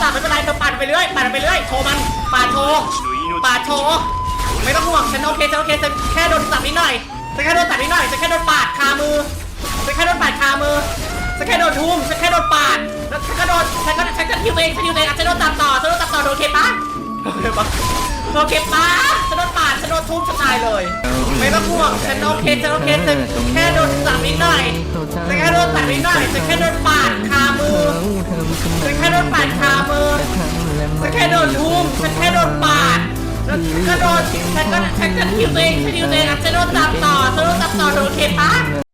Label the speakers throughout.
Speaker 1: จับไม่เป็นไรเธอปั่นไปเรื่อยปั่นไปเรื่อยโชว์มันปาดโชว์ปาดโชว์ไม่ต้องห่วงฉันโอเคฉันโอเคฉันแค่โดนสับนิดหน่อยฉันแค่โดนสับนิดหน่อยฉันแค่โดนปาดคามือฉันแค่โดนปาดคามือฉันแค่โดนทุ่มฉันแค่โดนปาดแล้วฉันก็โดนฉันก็ฉันก็ทิวเองฉันทิวเองอะฉันโดนตับต่อฉันโดนตับต่อโดนเคปะโดนเคปะ โดนเคปะฉันโดนปาดฉันโดนทุ่มฉันตายเลย ไม่ต้องห่วงฉันโอเคฉันโอเคฉันแค่โดนจับนิดหน่อยฉันแค่โดนจับนิดหน่อยฉันแค่โดนปาดคามือฉันแค่โดนปาดคามือฉันแค่โดนทุ่มฉันแค่โดนปาดแล้วฉันก็โดนฉันก็ฉันก็ทิวตัวเองฉันทิวตัวเองอะฉันโดนจับต่อฉันโดนจับต่อโดนเคปะ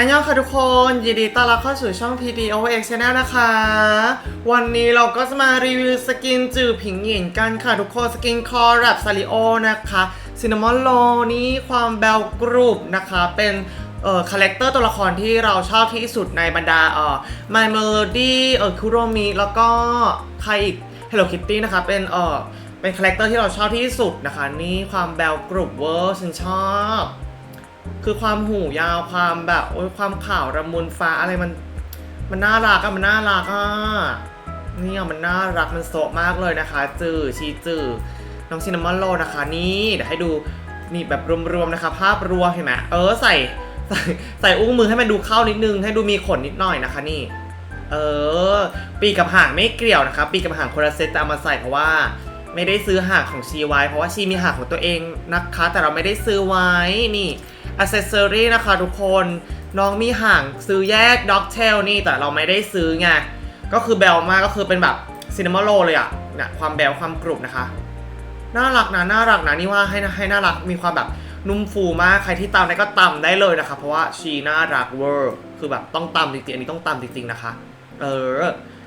Speaker 2: อันยองค่ะทุกคนยินดีต้อนรับเข้าสู่ช่อง PD OX Channel นะคะ วันนี้เราก็จะมารีวิวสกินจือผิงหยินกันค่ะทุกคนสกินคอร์แรปซาริโอนะคะซินนามอนโลนี่ความแบลกรุบนะคะ เป็นเอ่อคาแรคเตอร์ตัวละครที่เราชอบที่สุดในบรรดาเอ่อ My Melody เอ่อคุโรมิแล้วก็ใครอีก Hello Kitty นะคะเป็นเอ่อเป็นคาแรคเตอร์ที่เราชอบที่สุดนะคะ นี่ความแบลกรุบเวอร์ฉันชอบ คือความหูยาวความแบบโอ้ยความขาวระมุนฟ้าอะไรมัน มันน่ารักอะมันน่ารักอะเนี่ยมันน่ารักมันโซะมากเลยนะคะ จือชีจือน้องซินนามอนโรนะคะ นี่เดี๋ยวให้ดูนี่แบบรวมๆนะคะ ภาพรวมเห็นไหมเออใส่ใส่ใส่อุ้งมือให้มันดูเข้านิดนึง ให้ดูมีขนนิดหน่อยนะคะนี่ เออ ปีกับหางไม่เกี่ยวนะคะ ปีกกับหางคนละเซตแต่เอามาใส่เพราะว่าไม่ได้ซื้อหางของชีไว้ เพราะว่าชีมีหางของตัวเองนะคะ แต่เราไม่ได้ซื้อไว้นี่ อ c เซสซอรี่นะคะทุกคนน้องมีหางซื้อแยกด็อกเทลนี่แต่เราไม่ได้ซื้อไง ก็คือแบลมากก็คือเป็นแบบซินนามอโลเลยอะเนี่ยความแบลความกรุบนะคะ น่ารักนะน่ารักนะนี่ว่าให้ให้น่ารักมีความแบบนุ่มฟูมากใครที่ตามได้ก็ตามได้เลยนะคะ เพราะว่าชีน่ารักเวอร์คือแบบต้องตามจริงๆอันนี้ต้องตามจริงๆนะคะ เออ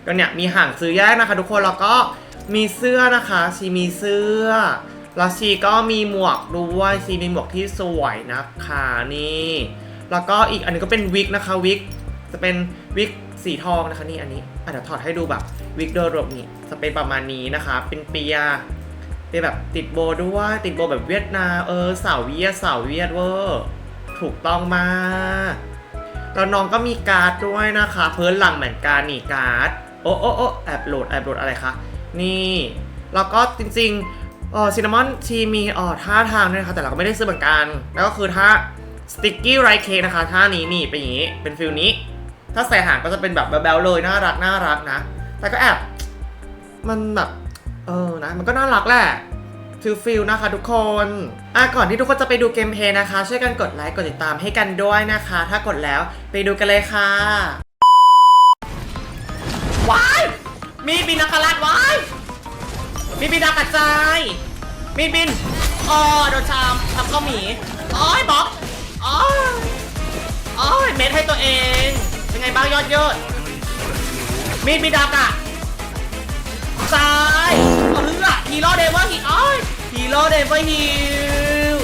Speaker 2: ก็เนี่ยมีห่างซื้อแยกนะคะ ทุกคนแล้วก็มีเสื้อนะคะชีมีเสื้อ แล้วชีก็มีหมวกด้วยชีมีหมวกที่สวยนะคะนี่แล้วก็อีกอันนึงก็เป็นวิกนะคะวิกจะเป็นวิกสีทองนะคะนี่อันนี้อะเดี๋ยวถอดให้ดูแบบวิกโดยรวมนี่จะเป็นประมาณนี้นะคะ เป็นเปียเป็นแบบติดโบด้วยติดโบแบบเวียดนามเออสาวเวียดสาวเวียดเวอร์ถูกต้องมากแล้วน้องก็มีการ์ดด้วยนะคะ เพิ่นหลังเหมือนกันนี่การ์ดโอ้โอ้โอ้แอบโหลดแอบโหลดอะไรคะนี่แล้วก็จริงๆ เออซินนามอนทีมีเออท่าทางด้วยนะคะแต่เราก็ไม่ได้ซื้อเหมือนกัน แล้วก็คือท่าสติ๊กกี้ไรเคนะคะท่านี้นี่เป็นอย่างนี้เป็นฟิลนี้ ถ้าใส่หางก็จะเป็นแบบแบลๆเลยน่ารักน่ารักนะ แต่ก็แอบมันแบบเออนะมันก็น่ารักแหละฟิลฟิลนะคะทุกคนอะก่อนที่ทุกคนจะไปดูเกมเพลย์นะคะ ช่วยกันกดไลค์กดติดตามให้กันด้วยนะคะ ถ้ากดแล้วไปดูกันเลยค่ะว้ายมีบินอัคราชว้าย มีบินดาวกระจายมีบินอ๋อโดนชามทำข้าวหมีอ้อยบล็อกอ้อยอ้อยเม็ดให้ตัวเองเป็นไงบ้างยอดเยอดมีดบินดาวกะซ้ายเอาเรือฮีโร่เดเวอร์ฮีโอ้ยฮีโร่เดเวอร์ฮิล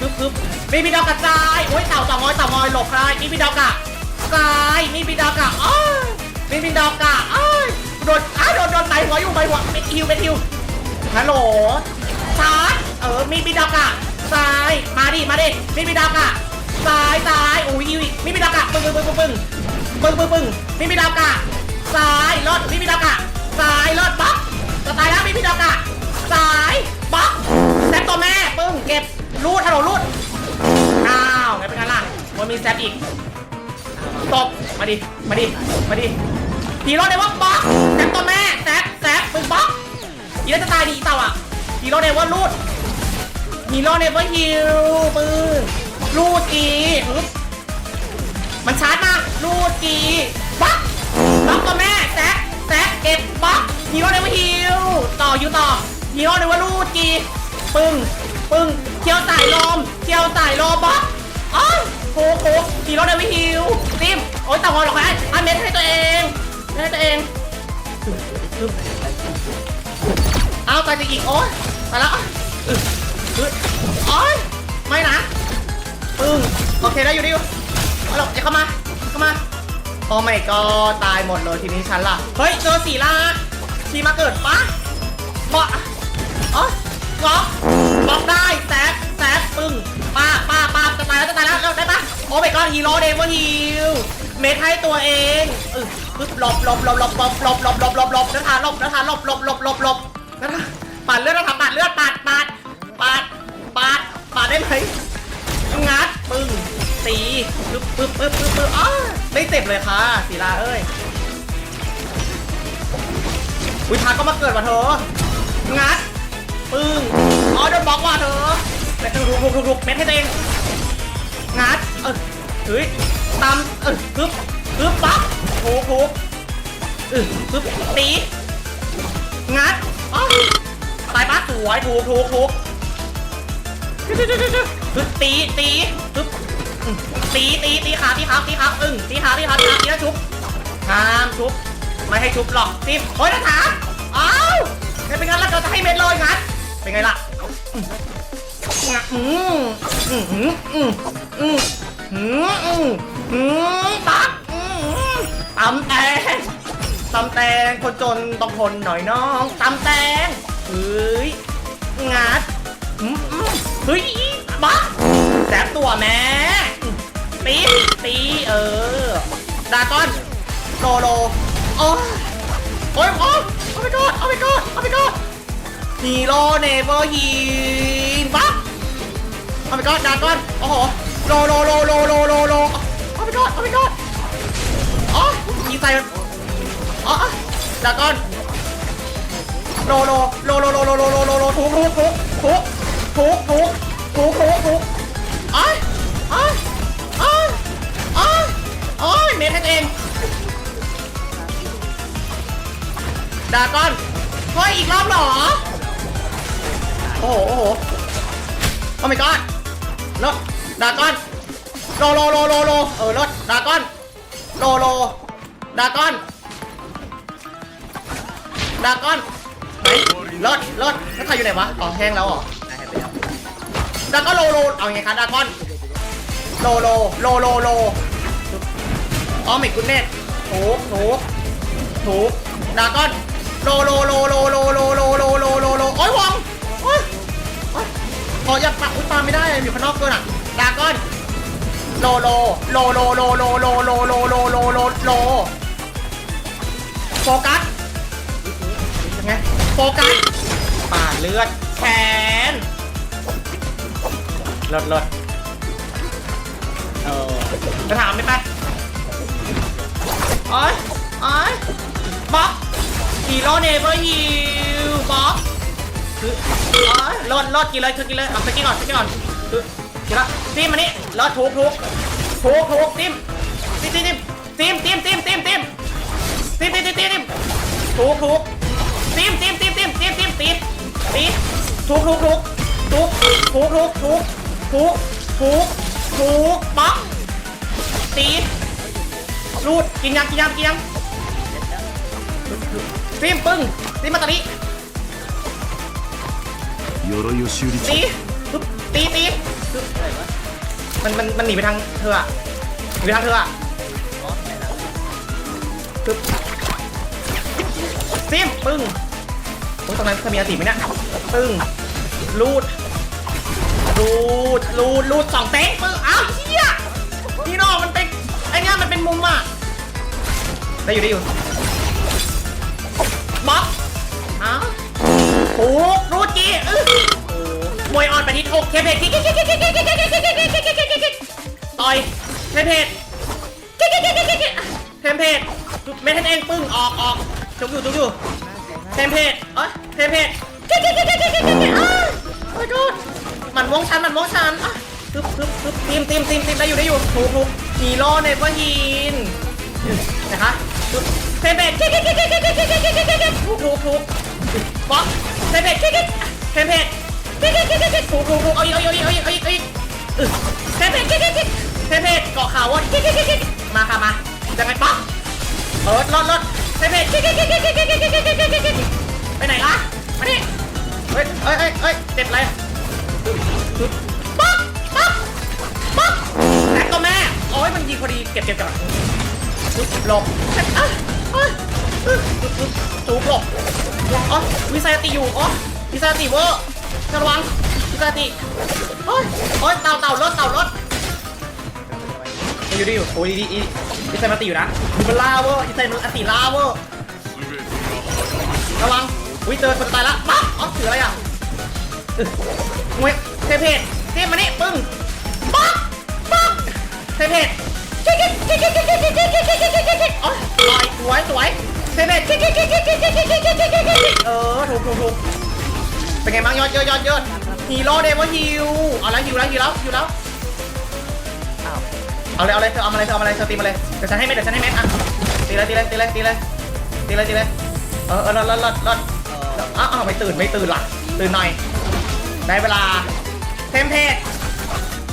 Speaker 2: ปึ๊บปึ๊บมีมีดาวกระจายโอ้ยเต่าเต่างอยเต่างอยหลบใครมีมีดาวกะซ้ายมีมีดาวกะอ้อยมีมีดาวกะอ้อยโดนอ้าโดนโดนไตหัวอยู่ใบหัวเป็นฮิวเป็นฮิว ฮัลโหลซายเออมีมีดอกอะซาย มาดิ มาดิ มีมีดอกอะซายซายอุ้ยยิวอีมีปีดอกอะปึ้งปึ้งปึ้งปึ้งปึ้งปึ้งปึ้งมีมีดอกอะซายรถมีมีดอกอะซายรถบ๊อกจะตายแล้วมีมีดอกอะซายบ๊อกแซมตัวแม่ปึ้งเก็บรูดฮัลโหลรูดอ้าวไงเป็นไงล่ะมันมีแซมอีกตบมาดิ มาดิ มาดิทีรถได้ว่าบ๊อกแซมตัวแม่แซมแซมปึ้งบ๊อก ฮีโร่จะตายดีเต่าอะฮีโร่เดว่ารูดฮีโร่เดว่าฮิวปืนรูดกีอึ๊บมันชาร์จมารูดกีบล็อกบล็อกตัวแม่แซบแซบเก็บบล็อกฮีโร่เดว่าฮิวต่ออยู่ต่อฮีโร่เดว่ารูดกีปึ้งปึ้งเที่ยวสายลมเที่ยวสายลมบล็อกโอ้ยโคโคฮีโร่เดวิฮิลติมโอ้ยต่างอหรอกนะอันเม็ดให้ตัวเองให้ตัวเอง ตายจะอีกโอ้ยตายแล้วเอึ๊ดอึ๊ดโอ้ยไม่นะปึ้งโอเคได้อยู่ดิวเอาหรอกอย่าเข้ามาเข้ามาโอ้ไม่ก็ตายหมดเลยทีนี้ฉันล่ะ เฮ้ยเจอสีลาทีมาเกิดปะบะอ๋อบล็อกบล็อกได้แซฟแซฟปึ้งป้าป้าป้าจะตายแล้วจะตายแล้วเราได้ปะโอ้ไม่ก็ฮีโร่เดวฮิลเม็ดให้ตัวเองอึ๊บปึ๊บหลบหลบหลบหลบหลบหลบหลบหลบหลบหลบนั่นทานหลบนาธานหลบหลบหลบหลบ หลบนาธานปาดเลือดนาธานปาดเลือดปาดปาดปาดปาดปาดได้ไหมงัดปึ้งตีปึ๊บปึ๊บปึ๊บปึ๊บปึ๊บอ้าไม่เจ็บเลยค่ะศิลาเอ้ยวิชาก็มาเกิดว่ะเธองัดปึ้งอ๋อโดนบล็อกว่ะเธอเม็ดทุกทุกทุกทุกเม็ดให้ตัวเองงัดเออเฮ้ยตามเออปึ๊บปึ๊บปั๊บทุกทุกเออปึ๊บตีงัด ตายปั๊บสวยถูกถูกถูกตีตีตีตีตีขาตีขาตีขาอึ้งตีขาตีขาตีขาตีแล้วชุบห้ามชุบไม่ให้ชุบหรอกตีโอ้ยนะขาอ้าวไม่เป็นงั้นแล้วเราจะให้เม็ดเลยงัดเป็นไงล่ะอืมอืมอืมอืมอืมอืมอืมอืมตักอืมตำแตง ตำแตงคนจนต้องทนหน่อยน้องตำแตงเฮ้ยงัดอืมอืมเฮ้ยบ้าแสบตัวแม่ตีตีเออดาก้อนโลโลโอ้ยโอ้ยโอ้ยเอาไปก่อนเอาไปก่อนเอาไปก่อนฮีโร่เนเวอร์ฮีนปั๊บเอาไปก่อนดาก้อนโอ้โหโลโลโลโลโลโลโลเอาไปก่อนเอาไปก่อนอ๋อยิงใส่ อ๋อดาก้อนโลโลโลโลโลโลโลโลโลโลทุกทุกทุกทุกทุกทุกทุกทุกทุกอ้ายอ้ายอ้ายอ้ายอ้ายเมทให้ตัวเองดาก้อนเฮ้ยอีกรอบเหรอ โอ้โห โอ้โหโอ้ my god รถดาก้อนโลโลโลโลโลเออรถดาก้อนโลโลดาก้อน ดาก้อนไหนรถรถแล้วใครอยู่ไหนวะอ๋อแห้งแล้วเหรอดาก้อนโลโลเอาไงคะดาก้อนโลโลโลโลโลอ๋อไม่กุนเน็ตถูกถูกถูกดาก้อนโลโลโลโลโลโลโลโลโลโลโลโอ้ยวงโอ้ยโอ้ยขออย่าปักอุ้ยปาไม่ได้อยู่ข้างนอกเกินอะดาก้อนโลโลโลโลโลโลโลโลโลโลโลโลโลโฟกัสยังไง โฟกัสปาดเลือดแขนเลิศเลิศเออจะถามไหมปะโอ้ยโอ้ยบ๊อบฮีโร่เนเวอร์ฮิลบ๊อบคืออ๋อรอดรอดกินเลยคือกินเลยเอาไปกินก่อนไปกินก่อนคือกินละซิมมานี่รอดถูกถูกถูกถูกซิมซิมซิมซิมซิมซิมซิมซิมซิมซิมซิมซิมซิมถูกถูก ตีถูกถูกถูกถูกถูกถูกถูกถูกถูกทุกป๊อกตีรูดกินยำกินยำกินยำซิมปึ้งซิมมาตาลีตีตีตีมันมันมันหนีไปทางเธออะหนีไปทางเธออะซิมปึ้งโอ้ตรงนั้นจะมีอาติไหมเนี่ย ปึ้งลูดลูดลูดลูดสองเต๊งปึ้งอ้าวเฮียพี่น้องมันเป็นไอ้เนี้ยมันเป็นมุมอะได้อยู่ได้อยู่บ๊อบอ้าวถูกรูดจีเออมวยออนไปที่อกเทเพจต่อยเทเพจเทมเพจไม่ทันเองปึ้งออกออกจุกอยู่จุกอยู่เทมเพจเอ้ยเทมเพจ โอ้ยกูมันวงชันมันวงชันอะปึ๊บปึ๊บปึ๊บทีมทีมทีมทีมได้อยู่ได้อยู่ถูกถูกฮีโร่เนเวอร์ฮีนนะคะปึ๊บเทมเพจถูกถูกถูกบล็อกเทมเพจเทมเพจถูกถูกถูกเอาอีกเอาอีกเอาอีกเอาอีกเอาอีกเออเทเพจเทเพจเทเพจเกาะขาววนมาค่ะมายังไงป๊อกเปิดรถรถเทเพจไปไหนล่ะมาดิเฮ้ยเฮ้ยเฮ้ยเฮ้ยเจ็บอะไรป๊อกป๊อกป๊อกแตกตัวแม่โอ้ยมันยิงพอดีเก็บเก็บก่อนหลบเอ้ยเอ้ยเอ้ยถูกหลบอ๋อวิสัยติอยู่อ๋อวิสัยติเวอร์ระวังพิซาติโอ้ยโอ้ยเต่าเต่ารถเต่ารถอยู่ดิอยู่โอ้ยดีดีอีไซมันติอยู่นะมันลาเวอร์อีไซมันอติลาเวอร์ อุ้ยเจอคนตายละปั๊บอ๋อถืออะไรอะมวยเทพเพจเทพมานี่ปึ้งปั๊บปั๊บเทพเพจกิ๊กกิ๊กกิ๊กกิ๊กกิ๊กกิ๊กกิ๊กกิ๊กกิ๊กกิ๊กกิ๊กกิ๊กอ๋อสวยสวยเทเพจกิ๊กกิ๊กกิ๊กกิ๊กกิ๊กกิ๊กกิ๊กกิ๊กกิ๊กกิ๊กกิ๊กเออถูกถูกถูกเป็นไงบ้างยอดยอดยอดยอดฮีโร่เดวฮิวเอาแล้วฮิวแล้วฮิวแล้วฮิวแล้วเอาเลยเอาเลยเธอเอามาเลยเธอเอามาเลยเธอตีมาเลยเดี๋ยวฉันให้เม็ดเดี๋ยวฉันให้เม็ดอะตีเลยตีเลยตีเลยตีเลยตีเลยตีเลยเออเออรอดรอดรอด อ้าวไม่ตื่นไม่ตื่นล่ะตื่นหน่อย ได้เวลาเทมเพลต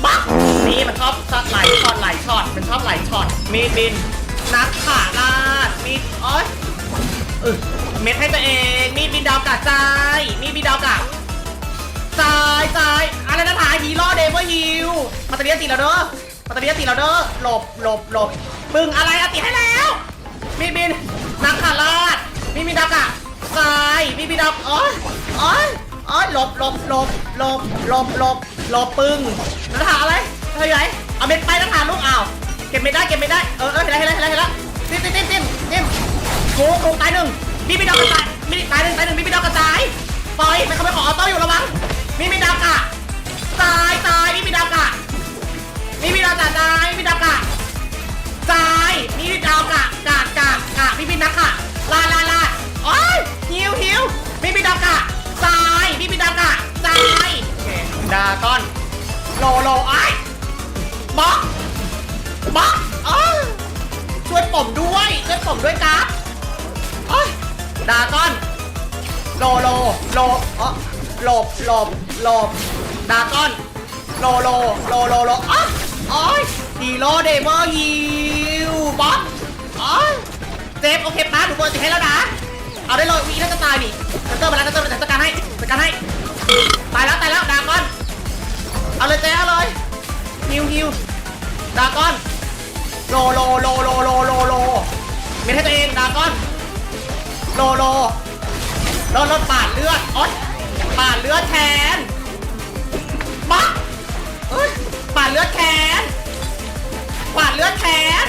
Speaker 2: บักนี่มันชอบช็อตไหลช็อตไหลช็อตมันชอบไหลช็อตมีดบิน นักขาลาดมีดอ๊ยเออเม็ดให้ตัวเองมีดบินดาวกะจายมีดบินดาวกะจายจายอะไรนะถ่ายฮีโร่เดวฮิวมาตาเลียตีแล้วเด้อปัตตานียตีเราเด้อหลบหลบหลบปึงอะไรอะตีให้แล้ว มีดบินนักขาลาดมีมีดักอะ ทรายมีมีดักอ๋ออ๋ออ๋อหลบหลบหลบหลบหลบหลบหลบปึ้งนักขาอะไรเฮ้ยไหนเอาเม็ดไปนักขาลูกอ้าวเก็บไม่ได้เก็บไม่ได้เออเออเห็นแล้วเห็นแล้วเห็นแล้วเห็นแล้วติ้มติ้มติ้มติ้มติ้มโค้งโค้งตายหนึ่งมีมีดักกระจายมีตายหนึ่งตายหนึ่งมีมีดักกระจายปล่อยมันเขาไปขอออโต้อยู่ระวังมีมีดักอะตายตายมีมีดักอะมีพี่ดาวจ่าตายมีพี่ดาวกะตายมีพี่ดาวกะกะกะกะมีพี่นักกะลาลาลา หิวหิวมีพี่ดาวกะตายมีพี่ดาวกะตายโอเคดาก้อน โลโลไอ้บล็อกบล็อกเออช่วยผมด้วยช่วยผมด้วยครับโอ้ยดาก้อน โลโลโลเออหลบหลบหลบดาก้อน โลโลโลโลโลอ๋อโอ้ยฮีโร่เดมอฮิวบ๊อบอ๋อเจฟโอเคป้าหนูเปิดติให้แล้วนะ เอาได้เลยวีน่าจะตายดิฉันเติมมาแล้วฉันเติมมาจัดการให้จัดการให้ ตายแล้วตายแล้วดาก้อน เอาเลยเจ๊เอาเลยฮิวฮิวดาก้อน โลโลโลโลโลโลโลเม็ดให้ตัวเองดาก้อน โลโลโลโลปาดเลือดอ๊ยปาดเลือดแทนบ๊อกเอ้ยปาดเลือดแขนปาดเลือดแขน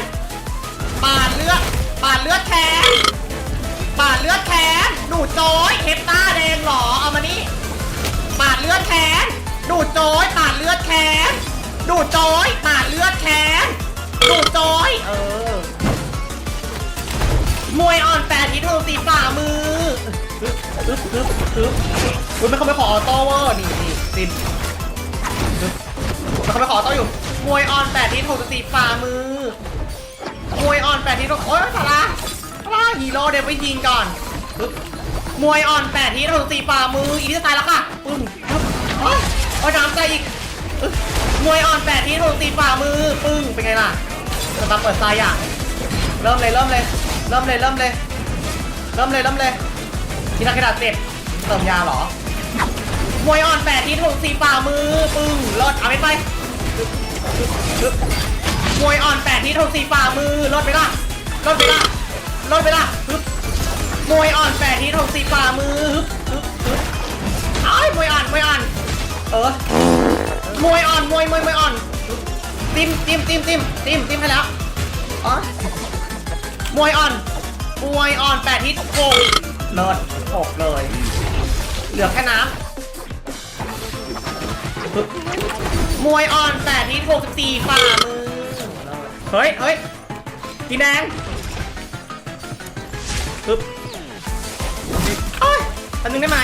Speaker 2: ปาดเลือดปาดเลือดแขน ปาดเลือดแขนดูดโจยเฮปต้าแดงเหรอ เอามานี่ปาดเลือดแขนดูดโจยปาดเลือดแขนดูดโจยปาดเลือดแขนดูดโจยเออ มวยอ่อนแปดทิศทงสีฝ่ามือฮึบฮึบฮึบฮึบคุณไม่เข้าไปขอออโต้เวอร์นี่นี่ติมฮึบมันเข้าไปขอออโต้อยู่ มวยอ่อนแปดทิศทงสีฝ่ามือมวยอ่อนแปดทิศทงโอ๊ยสาระ สาฮีโร่เดี๋ยวไปยิงก่อนฮึบมวยอ่อนแปดทิศทงสีฝ่ามืออีนี่จะตายแล้วค่ะปึ้งฮึบโอ๊ยโอ๊ยน้ำใจอีกมวยอ่อนแปดทิศทงสีฝ่ามือปึ้งเป็นไงล่ะสตาร์เปิดไซอะเริ่มเลยเริ่มเลยเริ่มเลยเริ่มเลยเริ่มเลยเริ่มเลยทีนักกระดาษเจ็บเติมยาเหรอมวยอ่อนแปดทีถูกสีฝ่ามือปึ้งรถเอาไม่ไปมวยอ่อนแปดทีถูกสีฝ่ามือรถไปละรถไปละ รถไปละปึ๊บมวยอ่อนแปดทีถกสีฝ่ามือปึ๊บปึ๊บไอ้ยมวยอ่อนมวยอ่อน เออ มวยอ่อนมวยมวยมวยอ่อนปึ๊บจิ้มจิ้มจิ้มจิ้มจิ้มจิ้มให้แล้วอ๋อมวยอ่อน มวยอ่อนแปดทิศโกเลิศหกเลย เหลือแค่น้ำปึ๊บมวยอ่อนแปดทิศหกสิบสี่ฝ่ามือ เฮ้ยเฮ้ยพี่แดง แป๊บนึงได้ไหม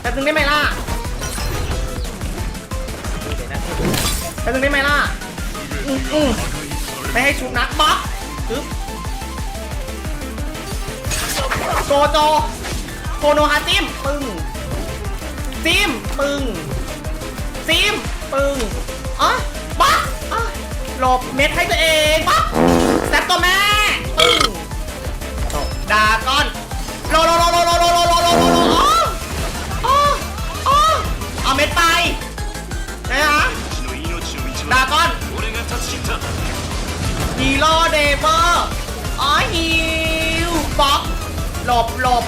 Speaker 2: แป๊บนึงได้ไหมล่ะแป๊บนึงได้ไหมล่ะอืมอืมไม่ให้ชุดนักบ๊อบปึ๊บโกโจโคโนฮาติมปึ้งซิมปึ้งซิมปึ้งอ๋อบ๊อบอ๋อหลบเม็ดให้ตัวเองบ๊อบแซบตัวแม่ปึ้งดาก้อนโลโลโล ม็ดไปนฮะดาก้อนฮีโร่เดเวอร์อ๋อฮิวบ็อกหลบหลบ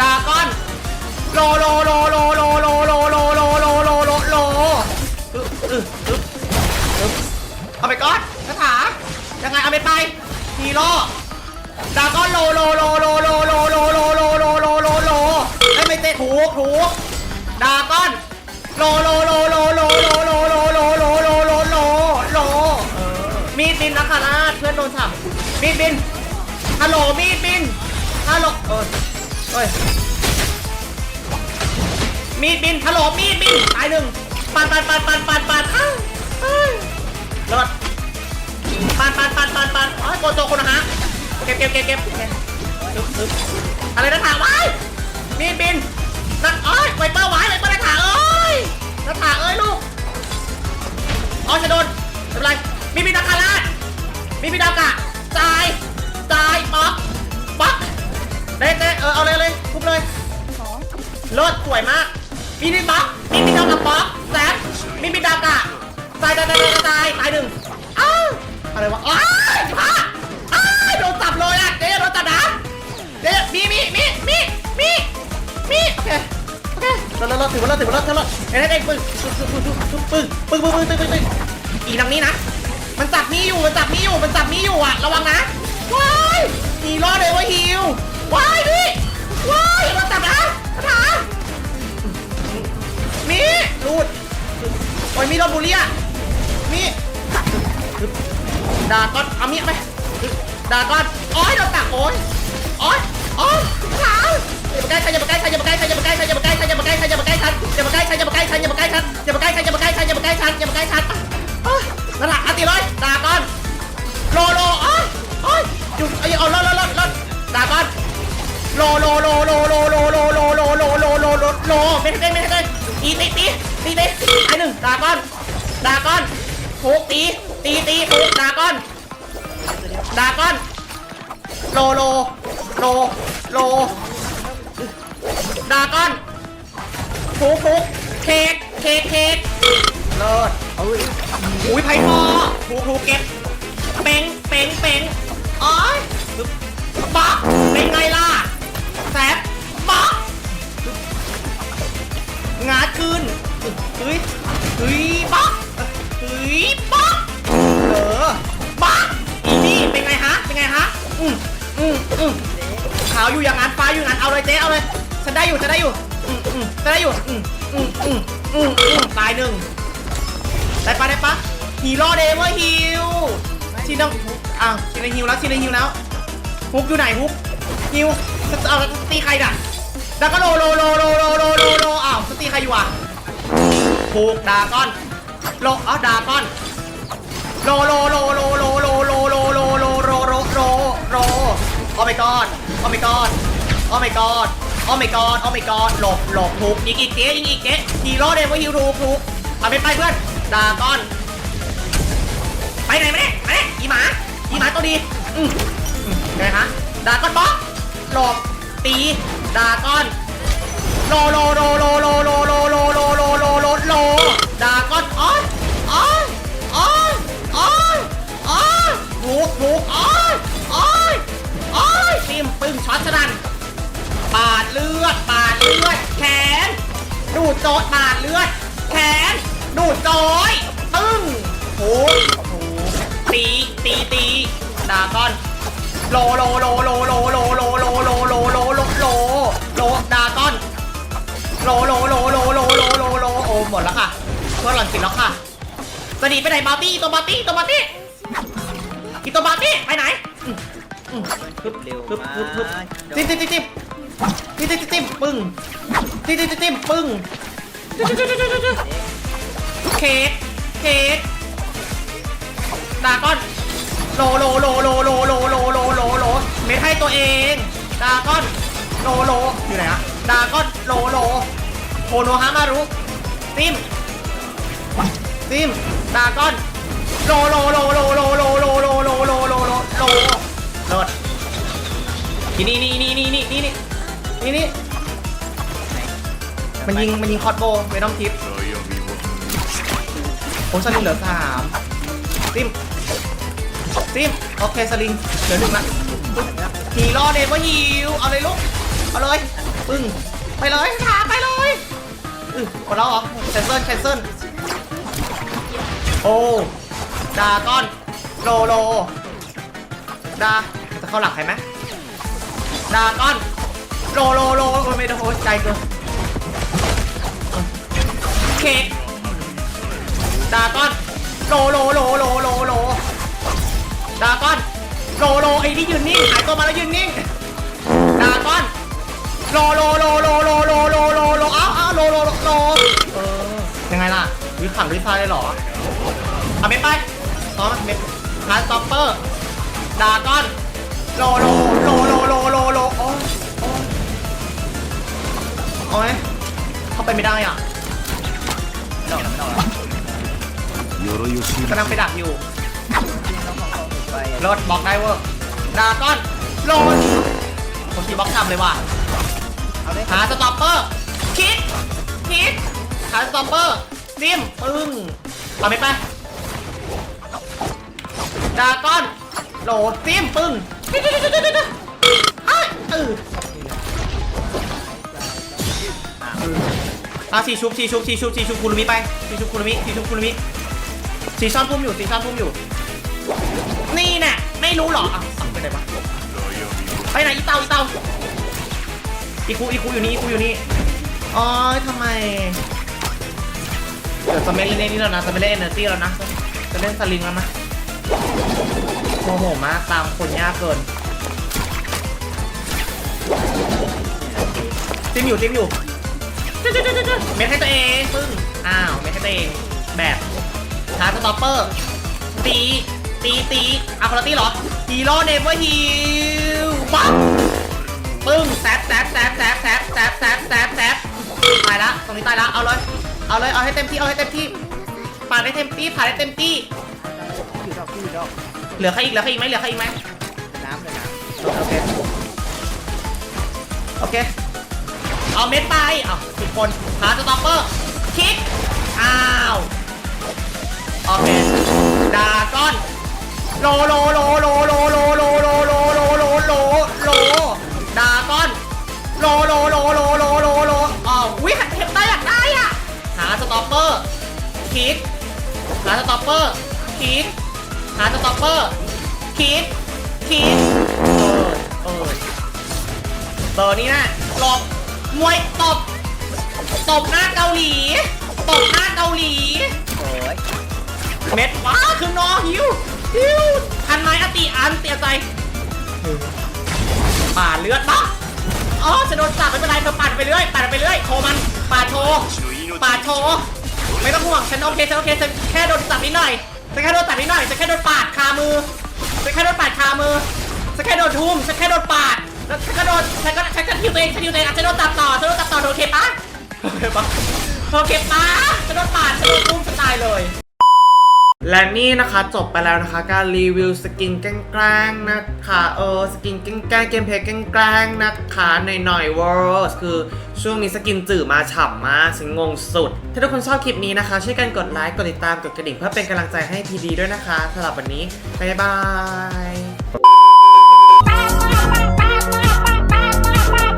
Speaker 2: ดาก้อนโลโลโลโลโลโลโลโลโลโลโลโลโลเอาไปก้อนคาถายังไงเอาไปไปฮีโร่ดาก้อนโลโลโลโลโลโลโลโลโลโลโลโลโลไม่เตะถูกถูกดาก้อน โลโลโลโลโลโลโลโลโลโลโลโลโลโลมีดบินนะคาราชเพื่อนโดนฉับมีดบินฮัลโหลมีดบินฮัลโหลเออเอ้ยมีดบินฮัลโหลมีดบินตายหนึ่งปันปันปันปันปันปันอ้าวเอ้ยรอดปันปันปันปันปันอ๋อโกโจคนนะฮะเก็บเก็บเก็บเก็บอะไรนะถามไว้มีดบินนั่นเอ้ยไวเปอร์ไว้ไวเปอร์ ยนะถาเอ้ยลูกอ๋อจะโดนไม่เป็นไร มีบินนาคาราชมีบินดาวกะจ่ายจ่ายป๊อกป๊อกเด้เด้เออเอาเลยเลยทุบเลยเลิศสวยมากมีบินป๊อกมีบินดาวกับป๊อกแซมมีบินดาวกะตายตายตายตายตายหนึ่งอ้าวอะไรวะอ้ายสิบห้าอ้าโดนจับเลยอะเจ๊โดนจับนะเจ๊มีมีมีมีมีมีโอเค โอเคเราเราเราถือว่าเราถือว่าเราถือว่าเราเฮ้ยเด็กปึ้งปึ้งปึ้งปึ้งปึ้งปึ้งปึ้งปึ้งปึ้งอีทางนี้นะ มันจับมีอยู่ มันจับมีอยู่ มันจับมีอยู่อะระวังนะ ว้ายมีรอดเลยว่าฮิว ว้ายพี่ว้ายเราจับนะคาถามีรูดโอ้ยมีโดบุเรียมีดาก้อนเอามีดไปดาก้อนโอ้ยโดนตักโอ้ยโอ้ยโอ้ยขา อย่ามาใกล้ฉันอย่ามาใกล้ฉันอย่ามาใกล้ฉันอย่ามาใกล้ฉันอย่ามาใกล้ฉันอย่ามาใกล้ฉันอย่ามาใกล้ฉันอย่ามาใกล้ฉันอย่ามาใกล้ฉันอย่ามาใกล้ฉันอย่ามาใกล้ฉันอย่ามาใกล้ฉันอย่ามาใกล้ฉันอย่ามาใกล้ฉันโอ้ยนั่นแหละอันตีเลยดาก้อนโลโลโอ้ยโอ้ยหยุดไอ้เอาลดลดลดลดดาก้อนโลโลโลโลโลโลโลโลโลโลโลโลโลโลไม่ได้ไม่ได้ตีตีตีตีตีไอหนึ่งดาก้อนดาก้อนถูกตีตีตีถูกดาก้อนดาก้อนโลโลโลโล ดาก้อนถูกถูกเค้กเค้กเค้กเลิศอุ้ยอุ้ยไผ่ทอถูกถูกเก็บเป่งเป่งเป่งอ๋อยป๊อกเป็นไงล่ะแซบป๊อกงาขึ้นเฮ้ยเฮ้ยป๊อกเฮ้ยป๊อกเออป๊อกอีนี่เป็นไงฮะเป็นไงฮะอืมอืมอืมขาวอยู่อย่างนั้นฟ้าอยู่อย่างนั้นเอาเลยเจ๊เอาเลย ฉันได้อยู่ฉันได้อยู่อืมอืมฉันได้อยู่อืมอืมอืมอืมอืมตายหนึ่งได้ปะได้ปะฮีโร่เดเวอร์ฮิวชีน้องอ้าวชีนฮิวแล้วชีนฮิวแล้วฮุกอยู่ไหนฮุกฮิวจะเอาตีใครด่ะดาก็โลโลโลโลโลโลโลโลอ้าวจะตีใครอยู่อะฮุกดาก้อนโลอ้าวดาก้อนโลโลโลโลโลโลโลโลโลโลโลโลโลโลโอ้ my god โอ้ my god โอ้ my god โอ้ my god โอ้ my god หลบหลบฮุกยิงอีกเจ๊ยิงอีกเจ๊ฮีโร่เดวฮิวทูฮุกเอาไปไปเพื่อนดาก้อน ไปไหนมาเนี่ยมาเนี่ยอีหมาอีหมาตัวดีอืมไงฮะดาก้อนบล็อกหลบตีดาก้อนโลโลโลโลโลโลโลโลโลโลโลโลโลดาก้อนอ้ออ้ออ้ออ้อยอ้อถูกถูกอ้ออ้ออ้อยติมปึ้งช็อตชนัน ปาดเลือดปาดเลือด แขน ดูดโจดปาดเลือด แขน ดูดโจยตึ้งโอ้โหตีตีตีดาก้อนโลโลโลโลโลโลโลโลโลโลโลโลโลโลดาก้อนโลโลโลโลโลโลโลโลโอ้หมดแล้วค่ะเพื่อหลังกินแล้วค่ะจะหนีไปไหนบาร์ตี้ตัวบาร์ตี้ตัวบาร์ตี้อีตัวบาร์ตี้ไปไหนฮึบ
Speaker 1: เร็ว
Speaker 2: ฮึบ
Speaker 1: มาก
Speaker 2: ฮึบฮึบติ๊มติ๊มติ๊ม ติ๊มติ๊มติ๊มปึ้งติ๊มติ๊มติ๊มปึ้งเค้กเค้กดาก้อนโลโลโลโลโลโลโลโลโลโลเม็ดให้ตัวเองดาก้อนโลโลอยู่ไหนอะดาก้อนโลโลโคโนฮามารุติมติมดาก้อนโลโลโลโลโลโลโลโลโลโลโลโลโลเลิศนี่นี่นี่นี่นี่นี่นี่ นี่นี่มันยิงมันยิงคอร์ดโบเวน้องทิปโอ้สลิงเหลือสามซิมซิมโอเคสลิงเหลือหนึ่งละฮีโร่เดวฮิวเอาเลยลูกเอาเลยปึ้งไปเลยถาไปเลยอือหมดแล้วเหรอแคนเซิลแคนเซิลโอ้ดาก้อนโลโลดาจะเข้าหลักใครไหมดาก้อน โลโลโลโอ้ยไม่ได้โอ้ใจเกินเอเคดาก้อนโลโลโลโลโลโลดาก้อนโลโลไอ้นี่ยืนนิ่งหายตัวมาแล้วยืนนิ่งดาก้อนโลโลโลโลโลโลโลโลโลอ้าวอ้าวโลโลโลเออยังไงล่ะวิขังวิฟายเลยเหรอเอาเม็ดไปต่อมเม็ดฮาสต็อปเปอร์ดาก้อนโลโลโล โอ้ยโอ้ยเข้าไปไม่ได้อ่ะ
Speaker 1: 鎧を敷い
Speaker 2: กำลังไปดักอยู่รถบล็อกได้เวอร์ดาก้อนโลนผมทีบล็อกทำเลยว่ะหาสต็อปเปอร์คิดคิดหาสต็อปเปอร์ซิมปึ้งเอาไปไปดาก้อนโหลดซิมปึ้งอ้ายเอ ออะสีชุบสีชุบสีชุบสีชุบคุรุมิไปสีชุบคุรุมิสีชุบคุรุมิสีซ่อนพุ่มอยู่สีซ่อนพุ่มอยู่ นี่น่ไม่รู้หรออะไปไหนวะไปไหนอีเตาอีเตาอีคูอีคูอยู่นี่อีคูอยู่นี่อ๋อทำไมเดี๋ยวจะไม่เล่นนี่แล้วนะจะไม่เล่นเอเนอร์จี้แล้วนะจะเล่นสลิงแล้วนะโมโหมากตามคนยากเกินติมอยู่ติมอยู่ จุ๊ดจุ๊ดจุ๊ดจุ๊ดเม็ดให้ตัวเองปึ้งอ้าวเม็ดให้ตัวเองแบบชาร์จสต็อปเปอร์ตีตีตีเอาคนละตีเหรอฮีโร่เนเวอร์ฮิลปั๊บปึ้งแซบแซบแซบแซบแซบแซบแซบแซบแซบตายละตรงนี้ตายละเอาเลยเอาเลยเอาให้เต็มที่เอาให้เต็มที่ผ่านได้เต็มที่ผ่านได้เต็มที่
Speaker 3: อยู่ดอกอยู่ดอก
Speaker 2: เหลือใครอีกเหลือใครอีกไหมเหลือใครอีกไหม
Speaker 3: น้ำเลยนะ
Speaker 2: โอเคโอเค เอาเม็ดไปเอาสิบคนชาสต็อปเปอร์คิกอ้าวโอเคดาก้อนโลโลโลโลโลโลโลโลโลโลโลโลโลดาก้อนโลโลโลโลโลโลโลอ้าววิหัดเห็บได้อยากได้อะหาสต็อปเปอร์คิดหาสต็อปเปอร์คิดหาสต็อปเปอร์คิดคิดเออเออเบอร์นี้นะหลบ มวยตบ ตบหน้าเกาหลี ตบหน้าเกาหลี
Speaker 3: โอ้ย
Speaker 2: เม็ดว้าคือนอหิวหิวทันไหมอติอันเตียใจป่าดเลือดปะอ๋อจะโดนจับไม่เป็นไรเธอปั่นไปเรื่อย ปั่นไปเรื่อยโชว์มันปาดโชว์ปาดโชไม่ต้องห่วง ฉันโอเค ฉันโอเค ฉันแค่โดนจับนิดหน่อย ฉันแค่โดนจับนิดหน่อย ฉันแค่โดนปาดคามือ ฉันแค่โดนปาดคามือ ฉันแค่โดนทุ่มฉันแค่โดนปาด ฉันก็โดนฉันก็ฉันก็ทิวตัวเองฉันทิวตัวเองอะฉันโดนจับต่อฉันโดนจับต่อโอเคปะโอเคปะโอเคปะฉันโดนปาดฉันโดนทุ่มฉันตายเลย
Speaker 4: และนี่นะคะจบไปแล้วนะคะ การรีวิวสกินแกล้งๆนะคะเออสกินแกล้งๆเกมเพลย์แกล้งๆนะคะหน่อยๆวอร์คือช่วงนี้สกินจื่อมาฉ่ำมากฉันงงสุด ถ้าทุกคนชอบคลิปนี้นะคะ ช่วยกันกดไลค์กดติดตามกดกระดิ่งเพื่อเป็นกำลังใจให้พีดีด้วยนะคะสำหรับวันนี้ บ๊ายบาย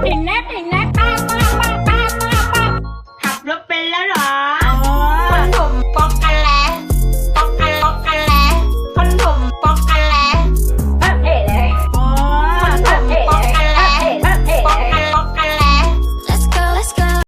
Speaker 5: เห็นแล้วเห็นแล้
Speaker 4: ป้าป้าป้าป้าป้าขับรถเป็นแล้วหรอ